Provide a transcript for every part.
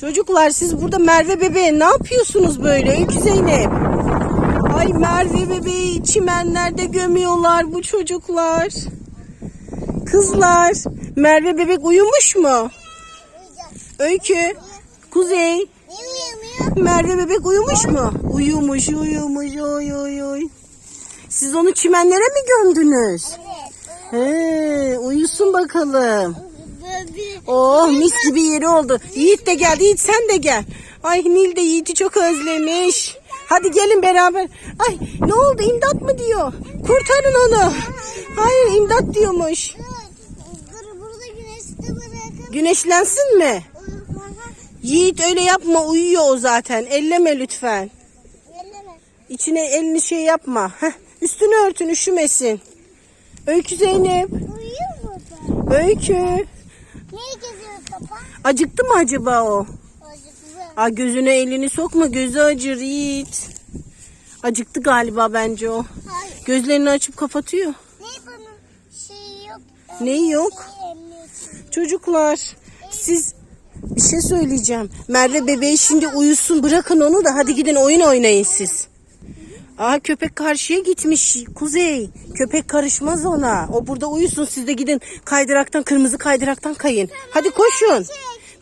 Çocuklar siz burada Merve bebeğe ne yapıyorsunuz böyle Öykü Zeynep? Ay Merve bebeği çimenlerde gömüyorlar bu çocuklar. Kızlar Merve bebek uyumuş mu? Öykü, Kuzey? Merve bebek uyumuş mu? Uyumuş, uyumuş, oy oy oy. Siz onu çimenlere mi gömdünüz? Evet. He, uyusun bakalım. Oh mis gibi yeri oldu. Yiğit de geldi. Yiğit sen de gel. Ay Nil de Yiğit'i çok özlemiş. Hadi gelin beraber. Ay ne oldu imdat mı diyor. Kurtarın onu. Hayır imdat diyormuş. Güneşlensin mi? Yiğit öyle yapma uyuyor o zaten. Elleme lütfen. İçine elini şey yapma. Heh, üstünü örtün üşümesin. Öykü Zeynep. Öykü. Niye geziyor kapan? Acıktı mı acaba o? Acıklı. Aa, gözüne elini sokma gözü acır Yiğit. Acıktı galiba bence o. Hayır. Gözlerini açıp kapatıyor. Ne bunun şeyi yok? Neyi yok? Şey. Çocuklar siz bir şey söyleyeceğim. Merve bebeği şimdi uyusun bırakın onu da hadi gidin oyun oynayın siz. Aa köpek karşıya gitmiş Kuzey. Köpek karışmaz ona. O burada uyusun siz de gidin kaydıraktan kırmızı kaydıraktan kayın. Hadi koşun.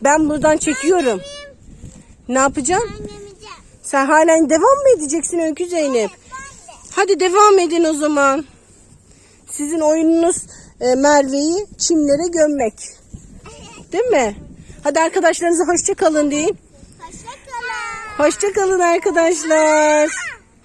Ben buradan çekiyorum. Ne yapacaksın? Sen halen devam mı edeceksin Öykü Zeynep? Hadi devam edin o zaman. Sizin oyununuz e, Merve'yi çimlere gömmek. Değil mi? Hadi arkadaşlarınıza hoşça kalın deyin. Hoşçakalın. Hoşça kalın arkadaşlar.